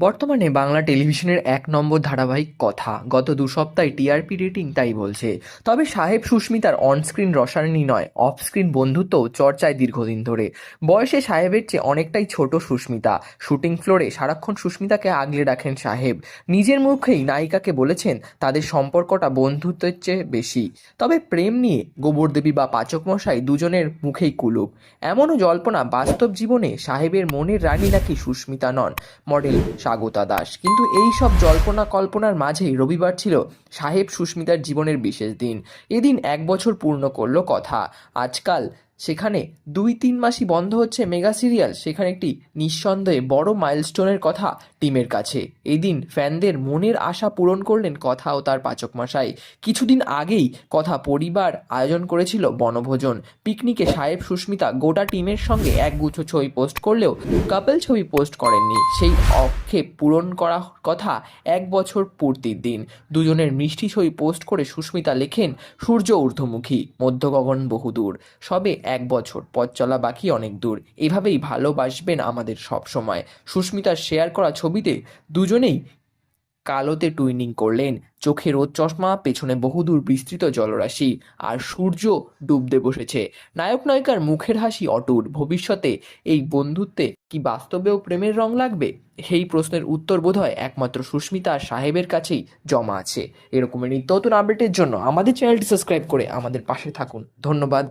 বর্তমানে বাংলা টেলিভিশনের এক নম্বর ধারাবাহিক কথা। গত দু সপ্তাহে টিআরপি রেটিং তাই বলছে। তবে সাহেব সুস্মিতার অনস্ক্রিন রসায়নী নয়, অফস্ক্রিন বন্ধুত্ব চর্চায় দীর্ঘদিন ধরে। বয়সে সাহেবের চেয়ে অনেকটাই ছোট সুস্মিতা। শুটিং ফ্লোরে সারাক্ষণ সুস্মিতাকে আগলে রাখেন সাহেব। নিজের মুখেই নায়িকাকে বলেছেন, তাদের সম্পর্কটা বন্ধুত্বের চেয়ে বেশি। তবে প্রেম নিয়ে গোবরদেবী বা পাচক মশাই দুজনের মুখেই কুলুপ। এমনও জল্পনা বাস্তব জীবনে সাহেবের মনের রানী নাকি সুস্মিতা নন। মডেল স্বাগতা দাস। কিন্তু এই সব জল্পনা কল্পনার মাঝেই রবিবার ছিল সাহেব সুস্মিতার জীবনের বিশেষ দিন। এদিন এক বছর পূর্ণ করল কথা। আজকাল সেখানে দুই তিন মাসই বন্ধ হচ্ছে মেগা সিরিয়াল, সেখানে একটি নিঃসন্দেহে বড় মাইলস্টোনের কথা টিমের কাছে। এদিন ফ্যানদের মনের আশা পূরণ করলেন কথা ও তার পাচক মশাই কিছুদিন আগেই কথা পরিবার আয়োজন করেছিল বনভোজন। পিকনিকে সাহেব সুস্মিতা গোটা টিমের সঙ্গে একগুচ্ছ ছবি পোস্ট করলেও কাপল ছবি পোস্ট করেননি। সেই অক্ষেপ পূরণ করা কথা এক বছর পূর্তির দিন। দুজনের মিষ্টি ছবি পোস্ট করে সুস্মিতা লেখেন, সূর্য ঊর্ধ্বমুখী মধ্য গগন বহুদূর। সবে এক বছর পথ চলা বাকি অনেক দূর। এভাবেই ভালোবাসবেন আমাদের সব সময়। সুস্মিতার শেয়ার করা ছবিতে দুজনেই কালোতে টুইনিং করলেন। চোখে রোদ চশমা, পেছনে বহুদূর বিস্তৃত জলরাশি আর সূর্য ডুবতে বসেছে। নায়ক নায়িকার মুখের হাসি অটুট। ভবিষ্যতে এই বন্ধুত্বে কি বাস্তবেও প্রেমের রং লাগবে? সেই প্রশ্নের উত্তর বোধহয় একমাত্র সুস্মিতা সাহেবের কাছেই জমা আছে। এরকমের নিত্য নতুন আপডেটের জন্য আমাদের চ্যানেলটি সাবস্ক্রাইব করে আমাদের পাশে থাকুন। ধন্যবাদ।